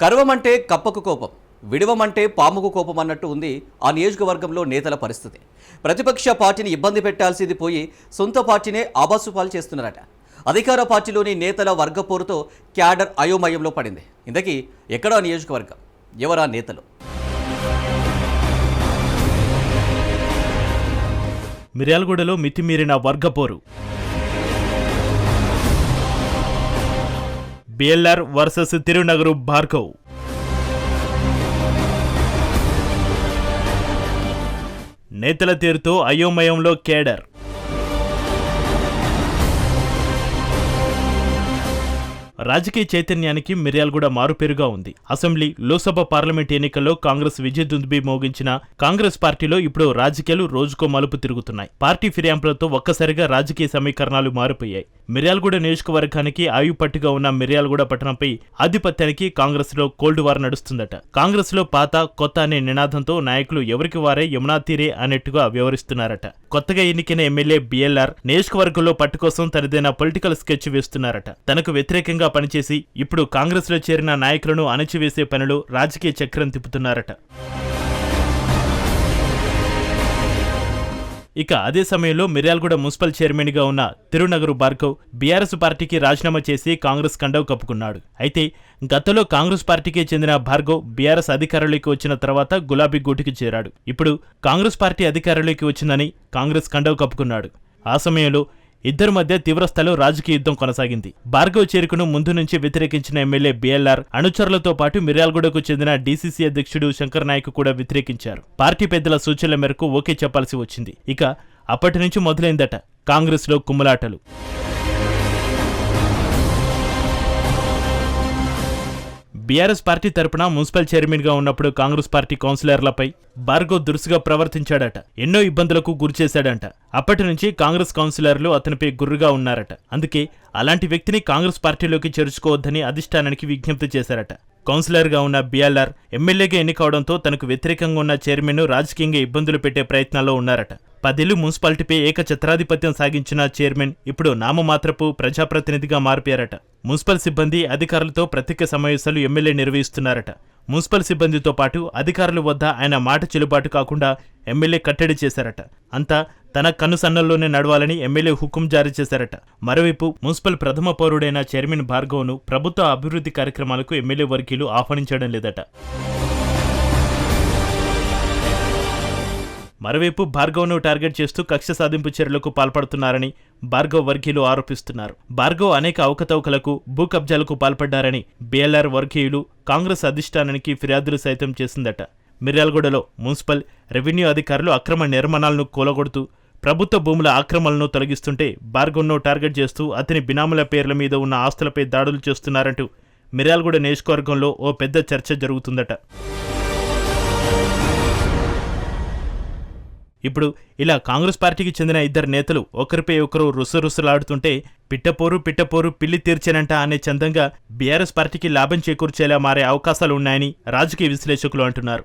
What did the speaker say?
కరువమంటే కప్పకు కోపం విడవమంటే పాముకు కోపం అన్నట్టు ఉంది ఆ నియోజకవర్గంలో నేతల పరిస్థితి. ప్రతిపక్ష పార్టీని ఇబ్బంది పెట్టాల్సింది పోయి సొంత పార్టీనే ఆబాసుపాలు చేస్తున్నారట. అధికార పార్టీలోని నేతల వర్గపోరుతో క్యాడర్ అయోమయంలో పడింది. ఇంతకీ ఎక్కడా నియోజకవర్గం? ఎవరా నేతలు? మిర్యాలగూడలో మితిమీరిన వర్గపోరు బిఎల్ఆర్ వర్సెస్ తిరునగరు భార్గవ్. నేతల తీరుతో అయోమయంలో కేడర్. రాజకీయ చైతన్యానికి మిర్యాలగూడ మారుపేరుగా ఉంది. అసెంబ్లీ లోక్సభ పార్లమెంట్ ఎన్నికల్లో కాంగ్రెస్ విజయదుందుబి మోగించిన కాంగ్రెస్ పార్టీలో ఇప్పుడు రాజకీయాలు రోజుకో మలుపు తిరుగుతున్నాయి. పార్టీ ఫిర్యాంపులతో ఒక్కసారిగా రాజకీయ సమీకరణాలు మారిపోయాయి. మిర్యాలగూడ నియోజకవర్గానికి ఆయుపట్టుగా ఉన్న మిర్యాలగూడ పట్టణంపై ఆధిపత్యానికి కాంగ్రెస్లో కోల్డ్ వార్ నడుస్తుందట. కాంగ్రెస్లో పాత కొత్త అనే నినాదంతో నాయకులు ఎవరికి వారే యమునా తీరే అన్నట్టుగా వ్యవహరిస్తున్నారట. కొత్తగా ఎన్నికైన ఎమ్మెల్యే బిఎల్ఆర్ నియోజకవర్గంలో పట్టు కోసం తనదైన పొలిటికల్ స్కెచ్ వేస్తున్నారట. తనకు వ్యతిరేకంగా పనిచేసి ఇప్పుడు కాంగ్రెస్లో చేరిన నాయకులను అణచివేసే పనులు రాజకీయ చక్రం తిప్పుతున్నారట. ఇక అదే సమయంలో మిర్యాలగూడ మున్సిపల్ చైర్మన్గా ఉన్న తిరునగరు భార్గవ్ బీఆర్ఎస్ పార్టీకి రాజీనామా చేసి కాంగ్రెస్ కండవు కప్పుకున్నాడు. అయితే గతంలో కాంగ్రెస్ పార్టీకి చెందిన భార్గవ్ బీఆర్ఎస్ అధికారంలోకి వచ్చిన తర్వాత గులాబీ గూటికి చేరాడు. ఇప్పుడు కాంగ్రెస్ పార్టీ అధికారంలోకి వచ్చిందని కాంగ్రెస్ కండవు కప్పుకున్నాడు. ఆ సమయంలో ఇద్దరి మధ్య తీవ్రస్థాయిలో రాజకీయ యుద్ధం కొనసాగింది. భార్గవ్ చేరికను ముందు నుంచి వ్యతిరేకించిన ఎమ్మెల్యే బిఎల్ఆర్ అనుచరులతో పాటు మిర్యాలగూడకు చెందిన డీసీసీ అధ్యక్షుడు శంకర్ నాయక్ కూడా వ్యతిరేకించారు. పార్టీ పెద్దల సూచనల మేరకు ఓకే చెప్పాల్సి వచ్చింది. ఇక అప్పటి నుంచి మొదలైందట కాంగ్రెస్లో కుమ్ములాటలు. బీఆర్ఎస్ పార్టీ తరపున మున్సిపల్ చైర్మన్గా ఉన్నప్పుడు కాంగ్రెస్ పార్టీ కౌన్సిలర్లపై భార్గవ్ దురుసుగా ప్రవర్తించాడట. ఎన్నో ఇబ్బందులకు గురిచేశాడంట అప్పటి నుంచి కాంగ్రెస్ కౌన్సిలర్లు అతనిపై గుర్రుగా ఉన్నారట. అందుకే అలాంటి వ్యక్తిని కాంగ్రెస్ పార్టీలోకి చేర్చుకోవద్దని అధిష్టానానికి విజ్ఞప్తి చేశారట. కౌన్సిలర్గా ఉన్న బిఎల్ఆర్ ఎమ్మెల్యేగా ఎన్నికవడంతో తనకు వ్యతిరేకంగా ఉన్న చైర్మన్ రాజకీయంగా ఇబ్బందులు పెట్టే ప్రయత్నాల్లో ఉన్నారట. పదేళ్ళు మున్సిపాలిటీపై ఏకఛత్రాధిపత్యం సాగించిన చైర్మన్ ఇప్పుడు నామమాత్రపు ప్రజాప్రతినిధిగా మారిపోయారట. మున్సిపల్ సిబ్బంది అధికారులతో ప్రత్యేక సమావేశాలు ఎమ్మెల్యే నిర్వహిస్తున్నారట. మున్సిపల్ సిబ్బందితో పాటు అధికారుల వద్ద ఆయన మాట చెల్లుబాటు కాకుండా ఎమ్మెల్యే కట్టడి చేశారట. అంతా తన కనుసన్నల్లోనే నడవాలని ఎమ్మెల్యే హుకుం జారీ చేశారట. మరోవైపు మున్సిపల్ ప్రథమ పౌరుడైన చైర్మన్ భార్గవ్ను ప్రభుత్వ అభివృద్ధి కార్యక్రమాలకు ఎమ్మెల్యే వర్గీయులు ఆహ్వానించడం లేదట. మరోవైపు భార్గవ్ను టార్గెట్ చేస్తూ కక్ష సాధింపు చర్యలకు పాల్పడుతున్నారని భార్గవ్ వర్గీయులు ఆరోపిస్తున్నారు. భార్గవ్ అనేక అవకతవకలకు భూ కబ్జాలకు పాల్పడ్డారని బీఎల్ఆర్ వర్గీయులు కాంగ్రెస్ అధిష్టానానికి ఫిర్యాదులు సైతం చేసిందట. మిర్యాలగూడలో మున్సిపల్ రెవెన్యూ అధికారులు అక్రమ నిర్మాణాలను కూలగొడుతూ ప్రభుత్వ భూముల ఆక్రమణలను తొలగిస్తుంటే భార్గవ్ను టార్గెట్ చేస్తూ అతని బినాముల పేర్ల మీద ఉన్న ఆస్తులపై దాడులు చేస్తున్నారంటూ మిర్యాలగూడ నియోజకవర్గంలో ఓ పెద్ద చర్చ జరుగుతుందట. ఇప్పుడు ఇలా కాంగ్రెస్ పార్టీకి చెందిన ఇద్దరు నేతలు ఒకరిపై ఒకరు రుసరుసలాడుతుంటే పిట్టపోరు పిట్టపోరు పిల్లి తీర్చేనంట అనే చందంగా బీఆర్ఎస్ పార్టీకి లాభం చేకూర్చేలా మారే అవకాశాలు ఉన్నాయని రాజకీయ విశ్లేషకులు అంటున్నారు.